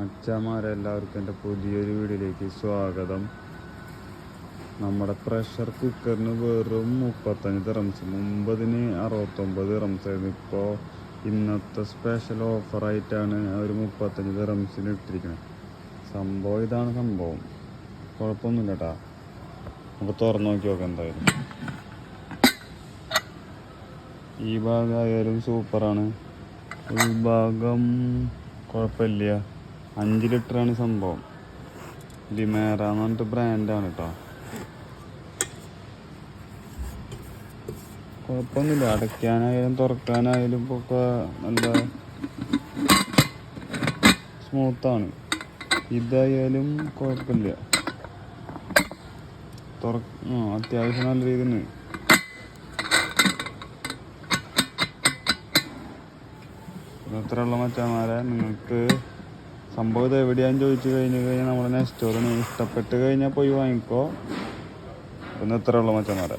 മച്ചാമാരെല്ലാവർക്കും എന്റെ പുതിയൊരു വീഡിയോയിലേക്ക് സ്വാഗതം. നമ്മുടെ പ്രഷർ കുക്കറിന് വെറും മുപ്പത്തഞ്ച് റംസ് മുമ്പതിന് അറുപത്തൊമ്പത് റംസ് ആയിരുന്നു. ഇപ്പോൾ ഇന്നത്തെ സ്പെഷ്യൽ ഓഫറായിട്ടാണ് അവർ മുപ്പത്തഞ്ച് റംസിന് ഇട്ടിരിക്കുന്നത്. സംഭവം ഇതാണ് സംഭവം. കുഴപ്പമൊന്നുമില്ല കേട്ടാ നമുക്ക് തുറന്നു നോക്കി നോക്കാം എന്തായാലും. ഈ ഭാഗം ആയാലും സൂപ്പറാണ് ഈ ഭാഗം കുഴപ്പമില്ല. അഞ്ച് ലിറ്ററാണ് സംഭവം. ലിമേറ എന്ന് പറഞ്ഞിട്ട് ബ്രാൻഡാണ് കേട്ടോ കുഴപ്പമൊന്നുമില്ല അടയ്ക്കാനായാലും തുറക്കാനായാലും ഒക്കെ നല്ല സ്മൂത്താണ് ഇതായാലും കുഴപ്പമില്ല തുറ അത്യാവശ്യം നല്ല രീതിയിൽ ഇത്രയുള്ള മച്ചാമാരെ. നിങ്ങൾക്ക് സംഭവം ഇത് എവിടെയാന്ന് ചോദിച്ചു കഴിഞ്ഞ് കഴിഞ്ഞാൽ നമ്മുടെ നെക്സ്റ്റ് സ്റ്റോറിന് ഇഷ്ടപ്പെട്ട് കഴിഞ്ഞാൽ പോയി വാങ്ങിക്കോ. ഒന്ന് ഇത്രയുള്ള മച്ചന്മാരെ?